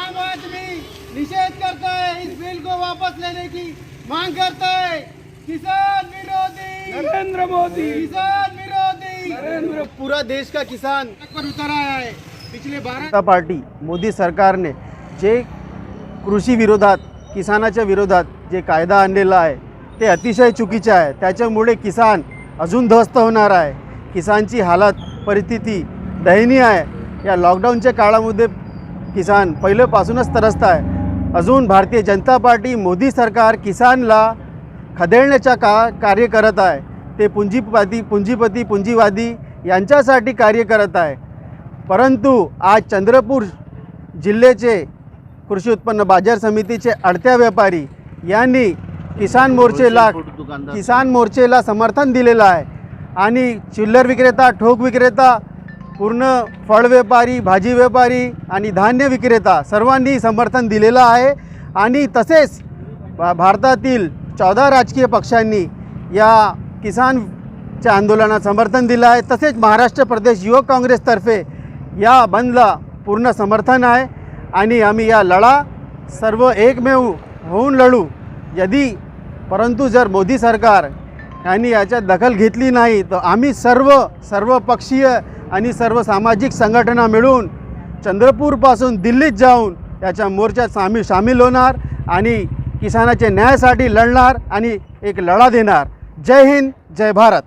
आम आदमी निषेध करता है इस बिल को वापस लेने की मांग करता है किसान विरोधी। नरेंद्र मोदी। किसान विरोधी। नरेंद्र। पूरा देश का किसान। पर उतर आया है। पिछले जनता पार्टी मोदी सरकारने जे कृषी विरोधात किसानाच्या विरोधात जे कायदा आणलेला आहे ते अतिशय चुकीचे आहे. त्याच्यामुळे किसान अजून ध्वस्त होणार आहे. किसानची हालत परिस्थिती दयनीय आहे. या लॉकडाऊनच्या काळामध्ये किसान पहिल्यापासूनच त्रस्त आहे. अजून भारतीय जनता पार्टी मोदी सरकार किसानला खदेडण्याचा का कार्य करत आहे? ते पुंजीपती पुंजीपती पुंजीवादी यांच्यासाठी कार्य करत आहे. परंतु आज चंद्रपूर जिल्ह्याचे कृषी उत्पन्न बाजार समितीचे अडत्या व्यापारी यांनी किसान मोर्चेला किसान मोर्चेला समर्थन दिलेलं आहे. आणि चिल्लर विक्रेता ठोक विक्रेता पूर्ण फळ व्यापारी भाजी व्यापारी आणि धान्य विक्रेता सर्वांनी समर्थन दिलेलं आहे. आणि तसेच भारतातील चौदा राजकीय पक्षांनी या किसानच्या आंदोलनात समर्थन दिलं आहे. तसेच महाराष्ट्र प्रदेश युवक काँग्रेसतर्फे या बंदला पूर्ण समर्थन आहे. आणि आम्ही या लढा सर्व एकमेव होऊन लढू. यदि परंतु जर मोदी सरकार यांनी याच्यात दखल घेतली नाही तर आम्ही सर्व सर्व पक्षीय आणि सर्व सामाजिक संघटना मिळून चंद्रपूरपासून दिल्लीत जाऊन याच्या मोर्चात सामी सामील होणार आणि किसानाच्या न्यायासाठी लढणार आणि एक लढा देणार. जय हिंद जय भारत.